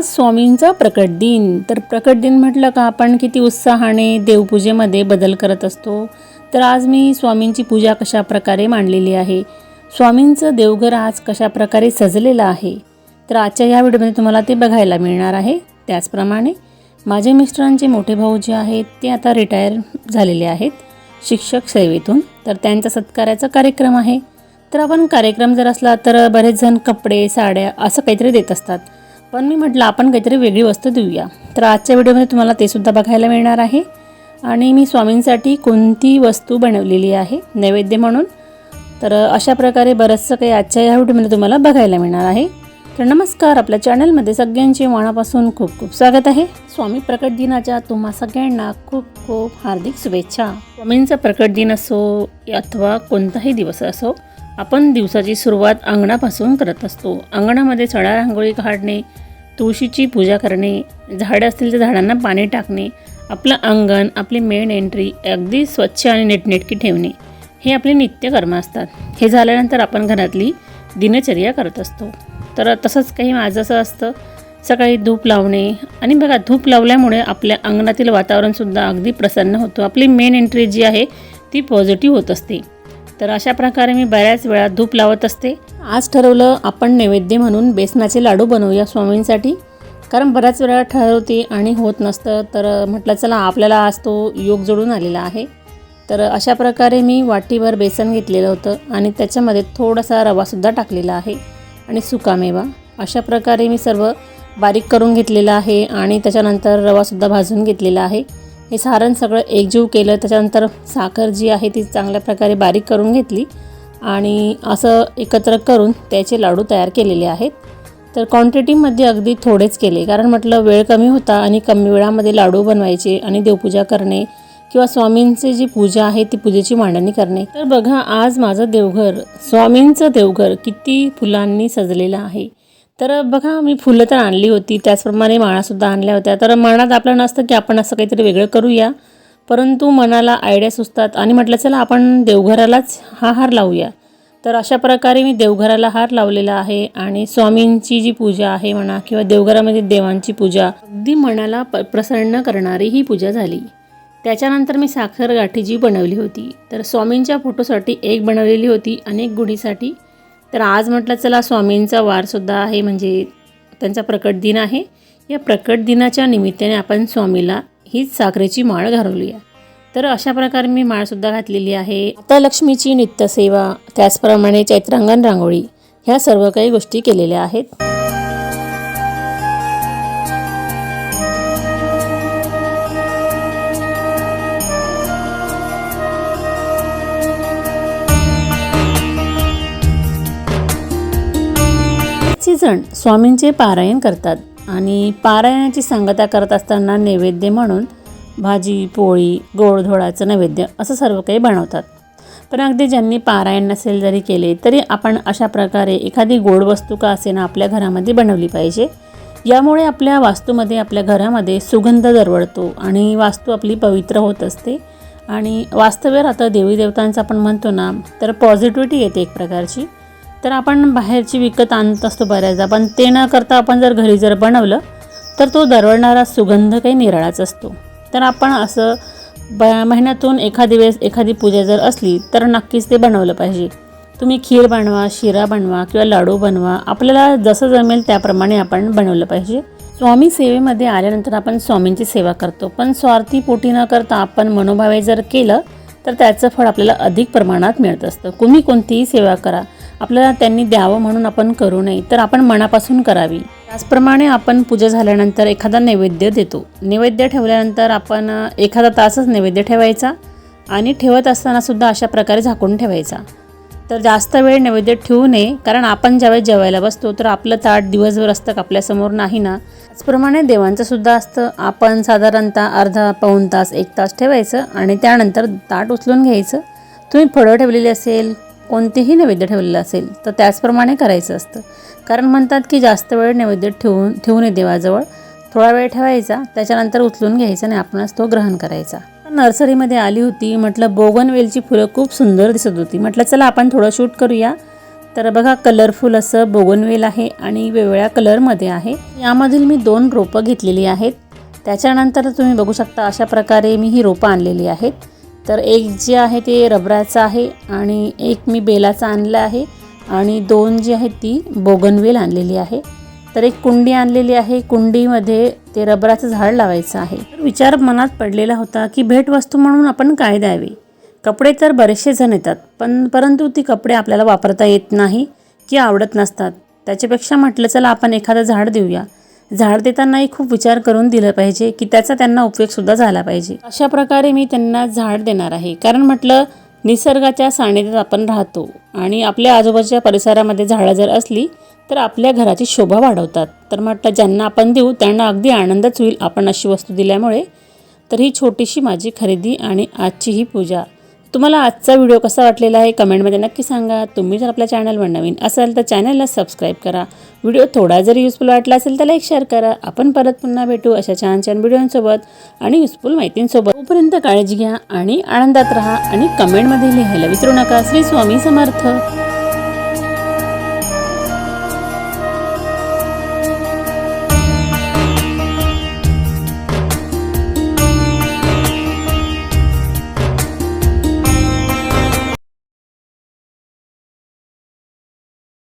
आज स्वामींचा प्रकट दिन. तर प्रकट दिन म्हटलं का आपण किती उत्साहाने देवपूजेमध्ये बदल करत असतो. तर आज मी स्वामींची पूजा कशा प्रकारे मांडलेली आहे? स्वामींचं देवघर आज कशा प्रकारे सजलेलं आहे? तर आजच्या या व्हिडिओमध्ये तुम्हाला ते बघायला मिळणार आहे. त्याचप्रमाणे माझे मिस्टरांचे मोठे भाऊ जे आहेत ते आता रिटायर झालेले आहेत शिक्षक सेवेतून. तर त्यांचा सत्काराचा कार्यक्रम आहे. तर आपण कार्यक्रम जर असला तर बरेच जण कपडे साड्या असं काहीतरी देत असतात. पण मी म्हटलं आपण काहीतरी वेगळी वस्तू देऊया. तर आजच्या व्हिडिओमध्ये तुम्हाला ते सुद्धा बघायला मिळणार आहे. आणि मी स्वामींसाठी कोणती वस्तू बनवलेली आहे नैवेद्य म्हणून. तर अशा प्रकारे बरंचसं काही आजच्या या व्हिडिओमध्ये तुम्हाला बघायला मिळणार आहे. तर नमस्कार आपल्या चॅनलमध्ये सगळ्यांचे मनापासून खूप खूप स्वागत आहे. स्वामी प्रकट दिनाच्या तुम्हा सगळ्यांना खूप खूप हार्दिक शुभेच्छा. स्वामींचा प्रकट दिन असो अथवा कोणताही दिवस असो आपण दिवसाची सुरुवात अंगणापासून करत असतो. अंगणामध्ये सडा रांगोळी काढणे तुळशीची पूजा करणे झाडं असतील तर झाडांना पाणी टाकणे आपलं अंगण आपली मेन एंट्री अगदी स्वच्छ आणि नीटनेटकी ठेवणे हे आपले नित्यकर्म असतात. हे झाल्यानंतर आपण घरातली दिनचर्या करत असतो. तर तसंच काही माझं असं असतं सकाळी धूप लावणे आणि बघा धूप लावल्यामुळे आपल्या अंगणातील वातावरणसुद्धा अगदी प्रसन्न होतो. आपली मेन एंट्री जी आहे ती पॉझिटिव्ह होत असते. तर अशा प्रकारे मी बऱ्याच वेळा धूप लावत असते. आज ठरवलं आपण नैवेद्य म्हणून बेसनाचे लाडू बनवूया स्वामींसाठी. कारण बऱ्याच वेळा ठरवते आणि होत नसतं तर म्हटलं चला आपल्याला आज तो योग जोडून आलेला आहे. तर अशा प्रकारे मी वाटीभर बेसन घेतलेलं होतं आणि त्याच्यामध्ये थोडासा रवासुद्धा टाकलेला आहे आणि सुकामेवा. अशा प्रकारे मी सर्व बारीक करून घेतलेलं आहे आणि त्याच्यानंतर रवासुद्धा भाजून घेतलेला आहे. हे सारण सगळं एकजीव केलं. त्याच्यानंतर साखर जी आहे ती चांगल्या प्रकारे बारीक करून घेतली आणि असं एकत्र करून त्याचे लाडू तयार केलेले आहेत. तर क्वांटिटीमध्ये अगदी थोडेच केले. कारण म्हटलं वेळ कमी होता आणि कमी वेळामध्ये लाडू बनवायचे आणि देवपूजा करणे किंवा स्वामींची जी पूजा आहे ती पूजेची मांडणी करणे. तर बघा आज माझं देवघर स्वामींचं देवघर किती फुलांनी सजलेलं आहे. तर बघा मी फुलं तर आणली होती. त्याचप्रमाणे माळासुद्धा आणल्या होत्या. तर मनात आपलं नसतं की आपण असं काहीतरी वेगळं करूया. परंतु मनाला आयडिया सुचतात. आणि म्हटलं चला आपण देवघरालाच हा हार लावूया. तर अशा प्रकारे मी देवघराला हार लावलेला आहे. आणि स्वामींची जी पूजा आहे म्हणा किंवा देवघरामध्ये देवांची पूजा अगदी मनाला प प्रसन्न करणारी ही पूजा झाली. त्याच्यानंतर मी साखर गाठी जी बनवली होती. तर स्वामींच्या फोटोसाठी एक बनवलेली होती. अनेक गुढीसाठी तर आज म्हटलं चला स्वामींचा वारसुद्धा आहे म्हणजे त्यांचा प्रकट दिन आहे. या प्रकट दिनाच्या निमित्ताने आपण स्वामीला हीच साखरेची माळ घालवली आहे तर अशा प्रकारे मी माळसुद्धा घातलेली आहे. आता लक्ष्मीची नित्यसेवा त्याचप्रमाणे चैत्रांगण रांगोळी ह्या सर्व काही गोष्टी केलेल्या आहेत. जण स्वामींचे पारायण करतात आणि पारायणाची सांगता करत असताना नैवेद्य म्हणून भाजी पोळी गोडधोडाचं नैवेद्य असं सर्व काही बनवतात. पण अगदी ज्यांनी पारायण नसेल जरी केले तरी आपण अशा प्रकारे एखादी गोड वस्तू का असेना आपल्या घरामध्ये बनवली पाहिजे. यामुळे आपल्या वास्तूमध्ये आपल्या घरामध्ये सुगंध दरवळतो आणि वास्तू आपली पवित्र होत असते. आणि वास्तव्य राहतं देवी देवतांचं आपण म्हणतो ना तर पॉझिटिव्हिटी येते एक प्रकारची. तर आपण बाहेरची विकत आणत असतो बऱ्याचदा. पण ते न करता आपण जर घरी जर बनवलं तर तो दरवळणारा सुगंध काही निराळाच असतो. तर आपण असं ब महिन्यातून एखादी वेळेस एखादी पूजा जर असली तर नक्कीच ते बनवलं पाहिजे. तुम्ही खीर बनवा शिरा बनवा किंवा लाडू बनवा आपल्याला जसं जमेल त्याप्रमाणे आपण बनवलं पाहिजे. स्वामी सेवेमध्ये आल्यानंतर आपण स्वामींची सेवा करतो. पण स्वार्थी पोटी न करता आपण मनोभावे जर केलं तर त्याचं फळ आपल्याला अधिक प्रमाणात मिळत असतं. तुम्ही कोणतीही सेवा करा. आपल्याला त्यांनी द्यावं म्हणून आपण करू नये तर आपण मनापासून करावी. त्याचप्रमाणे आपण पूजा झाल्यानंतर एखादा नैवेद्य देतो. नैवेद्य ठेवल्यानंतर आपण एखादा तासच नैवेद्य ठेवायचा आणि ठेवत असतानासुद्धा अशा प्रकारे झाकून ठेवायचा. तर जास्त वेळ नैवेद्य ठेवू नये कारण आपण ज्यावेळेस जेवायला बसतो तर आपलं ताट दिवसभर असतं आपल्यासमोर नाही ना? त्याचप्रमाणे देवांचंसुद्धा असतं. आपण साधारणतः अर्धा पाऊण तास एक तास ठेवायचं आणि त्यानंतर ताट उचलून घ्यायचं. तुम्ही फळं ठेवलेली असेल कोणतेही नैवेद्य ठेवलेलं असेल तर त्याचप्रमाणे करायचं असतं. कारण म्हणतात की जास्त वेळ नैवेद्य ठेवून ठेवू नये देवाजवळ. थोडा वेळ ठेवायचा त्याच्यानंतर उचलून घ्यायचा आणि आपणच तो ग्रहण करायचा. नर्सरीमध्ये आली होती म्हटलं बोगनवेलची फुलं खूप सुंदर दिसत होती. म्हटलं चला आपण थोडं शूट करूया. तर बघा कलरफुल असं बोगनवेल आहे आणि वेगवेगळ्या कलरमध्ये आहे. यामधील मी दोन रोपं घेतलेली आहेत. त्याच्यानंतर तुम्ही बघू शकता अशा प्रकारे मी ही रोपं आणलेली आहेत. तर एक जे आहे ते रबराचं आहे आणि एक मी बेलाचं आणलं आहे आणि दोन जी आहे ती बोगनवेल आणलेली आहे. तर एक कुंडी आणलेली आहे. कुंडीमध्ये ते रबराचं झाड लावायचं आहे. विचार मनात पडलेला होता की भेटवस्तू म्हणून आपण काय द्यावे? कपडे तर बरेचसे जण येतात पण परंतु ती कपडे आपल्याला वापरता येत नाही की आवडत नसतात. त्याच्यापेक्षा म्हटलं चला आपण एखादं झाड देऊया. झाड देतानाही खूप विचार करून दिलं पाहिजे की त्याचा त्यांना उपयोगसुद्धा झाला पाहिजे. अशा प्रकारे मी त्यांना झाड देणार आहे. कारण म्हटलं निसर्गाच्या सानिध्यात आपण राहतो आणि आपल्या आजूबाजूच्या परिसरामध्ये झाडं जर असली तर आपल्या घराची शोभा वाढवतात. तर म्हटलं ज्यांना आपण देऊ त्यांना अगदी आनंदच होईल आपण अशी वस्तू दिल्यामुळे. तर ही छोटीशी माझी खरेदी आणि आजची ही पूजा. तुम्हाला आजचा व्हिडिओ कसा वाटलेला आहे कमेंटमध्ये नक्की सांगा. तुम्ही जर आपल्या चॅनलवर नवीन असाल तर चॅनलला सबस्क्राईब करा. व्हिडिओ थोडा जरी युजफुल वाटला असेल तर लाईक शेअर करा. आपण परत पुन्हा भेटू अशा छान छान व्हिडिओंसोबत आणि युजफुल माहितींसोबत. तोपर्यंत काळजी घ्या आणि आनंदात राहा आणि कमेंटमध्ये लिहायला विसरू नका. श्री स्वामी समर्थ.